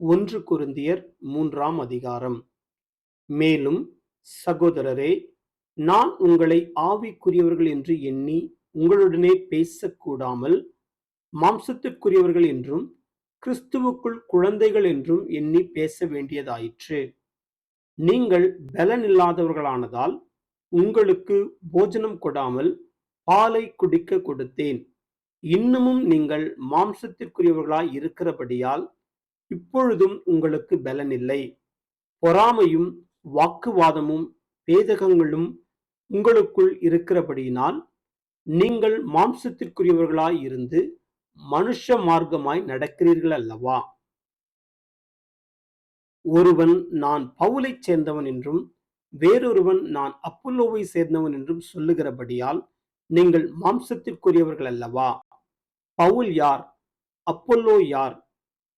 ஒன்று குருந்தியர் மூன்றாம் அதிகாரம். மேலும் சகோதரரே நான் உங்களை ஆவிக்குரியவர்கள் என்று எண்ணி உங்களுடனே பேசக்கூடாமல் மாம்சத்திற்குரியவர்கள் என்றும் கிறிஸ்துவுக்குள் குழந்தைகள் என்றும் எண்ணி பேச வேண்டியதாயிற்று நீங்கள் பலனில்லாதவர்களானதால் உங்களுக்கு போஜனம் கொடாமல் பாலை குடிக்க கொடுத்தேன். இன்னமும் நீங்கள் மாம்சத்திற்குரியவர்களாய் இருக்கிறபடியால் இப்பொழுதும் உங்களுக்கு பலனில்லை. பொறாமையும் வாக்குவாதமும் பேதகங்களும் உங்களுக்குள் இருக்கிறபடியினால் நீங்கள் மாம்சத்திற்குரியவர்களாய் இருந்து மனுஷ மார்க்கமாய் நடக்கிறீர்கள் அல்லவா? ஒருவன் நான் பவுலைச் சேர்ந்தவன் என்றும் வேறொருவன் நான் அப்புல்லோவை சேர்ந்தவன் என்றும் சொல்லுகிறபடியால் நீங்கள் மாம்சத்திற்குரியவர்கள் அல்லவா? பவுல் யார்? அப்பல்லோ யார்?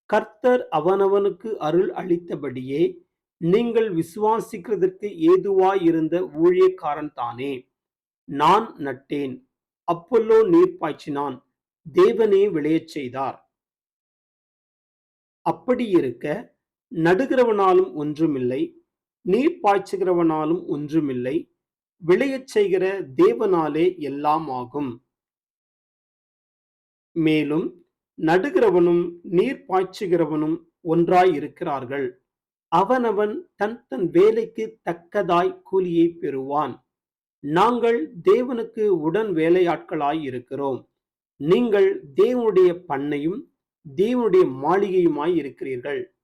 கர்த்தர் அவனவனுக்கு அருள் அளித்தபடியே நீங்கள் விசுவாசிக்கிறதற்கு ஏதுவாயிருந்த ஊழியக்காரன் தானே. நான் நட்டேன். அப்பல்லோ நீர் பாய்ச்சினான். தேவனே விளையச் செய்தார். அப்படி இருக்க நடுகிறவனாலும் ஒன்றுமில்லை. நீர் பாய்ச்சுகிறவனாலும் ஒன்றுமில்லை. விளையச் செய்கிற தேவனாலே எல்லாம் ஆகும் மேலும் நடுகிறவனும் நீர் பாய்ச்சுகிறவனும் ஒன்றாய் இருக்கிறார்கள். அவனவன் தன் தன் வேலைக்கு தக்கதாய் கூலியை பெறுவான். நாங்கள் தேவனுக்கு உடன் வேலையாட்களாய் இருக்கிறோம். நீங்கள் தேவனுடைய பண்ணையும் தேவனுடைய மாளிகையுமாய் இருக்கிறீர்கள்.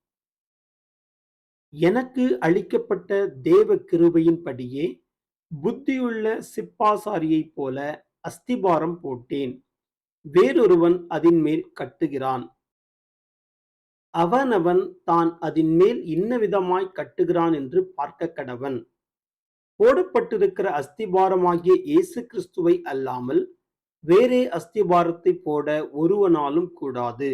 எனக்கு அளிக்கப்பட்ட தேவ கிருபையின்படியே புத்தியுள்ள சிப்பாசாரியைப் போல அஸ்திபாரம் போட்டேன். வேறொருவன் அதின் மேல் கட்டுகிறான். அவனவன் தான் அதின் மேல் இன்ன விதமாய் கட்டுகிறான் என்று பார்க்க கடவன். போடப்பட்டிருக்கிற அஸ்திபாரமாகிய இயேசு கிறிஸ்துவை அல்லாமல் வேறே அஸ்திபாரத்தை போட ஒருவனாலும் கூடாது.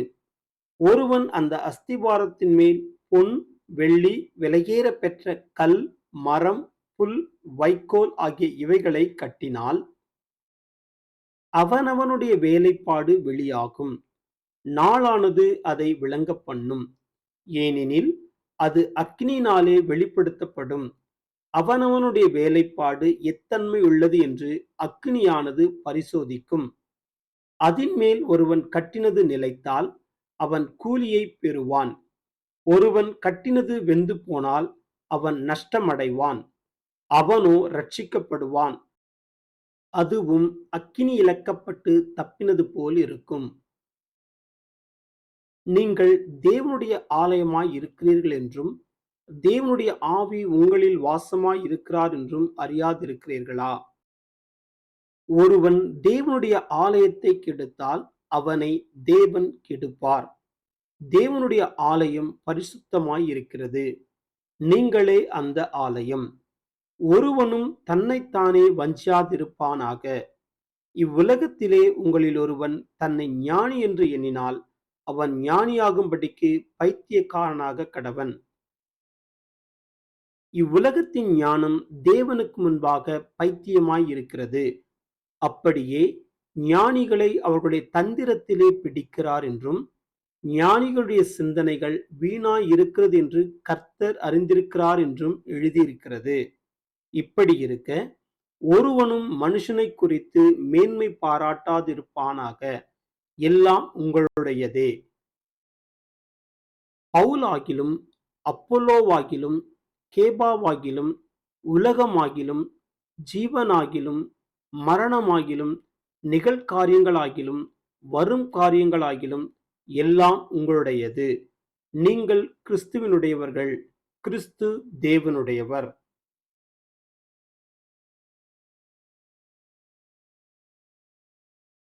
ஒருவன் அந்த அஸ்திபாரத்தின் மேல் பொன் வெள்ளி விலையேற பெற்ற கல் மரம் புல் வைக்கோல் ஆகிய இவைகளை கட்டினால் அவனவனுடைய வேலைப்பாடு வெளியாகும். நாளானது அதை விளங்க பண்ணும். ஏனெனில் அது அக்னினாலே வெளிப்படுத்தப்படும். அவனவனுடைய வேலைப்பாடு எத்தன்மை உள்ளது என்று அக்னியானது பரிசோதிக்கும். அதின் மேல் ஒருவன் கட்டினது நிலைத்தால் அவன் கூலியை பெறுவான். ஒருவன் கட்டினது வெந்து போனால் அவன் நஷ்டமடைவான். அவனோ ரட்சிக்கப்படுவான் அதுவும் அக்கினி இழக்கப்பட்டு தப்பினது போல் இருக்கும். நீங்கள் தேவனுடைய ஆலயமாய் இருக்கிறீர்கள் என்றும் தேவனுடைய ஆவி உங்களில் வாசமாய் இருக்கிறார் என்றும் அறியாதிருக்கிறீர்களா? ஒருவன் தேவனுடைய ஆலயத்தை கெடுத்தால் அவனை தேவன் கெடுப்பார். தேவனுடைய ஆலயம் பரிசுத்தமாய் இருக்கிறது. நீங்களே அந்த ஆலயம். ஒருவனும் தன்னைத்தானே வஞ்சியாதிருப்பானாக. இவ்வுலகத்திலே உங்களில் ஒருவன் தன்னை ஞானி என்று எண்ணினால் அவன் ஞானியாகும்படிக்கு பைத்தியக்காரனாக கடவன். இவ்வுலகத்தின் ஞானம் தேவனுக்கு முன்பாக பைத்தியமாய் இருக்கிறது. அப்படியே ஞானிகளை அவர்களுடைய தந்திரத்திலே பிடிக்கிறார் என்றும் ஞானிகளுடைய சிந்தனைகள் வீணாய் இருக்கிறது என்று கர்த்தர் அறிந்திருக்கிறார் என்றும் எழுதியிருக்கிறது. இப்படி இருக்க ஒருவனும் மனுஷனை குறித்து மேன்மை பாராட்டாதிருப்பானாக. எல்லாம் உங்களுடையதே. பவுலாகிலும் அப்பல்லோவாகிலும் கேபாவாகிலும் உலகமாகிலும் ஜீவனாகிலும் மரணமாகிலும் நிகழ்காரியங்களாகிலும் வரும் காரியங்களாகிலும் எல்லாம் உங்களுடையது. நீங்கள் கிறிஸ்துவினுடையவர்கள் கிறிஸ்து தேவனுடையவர்.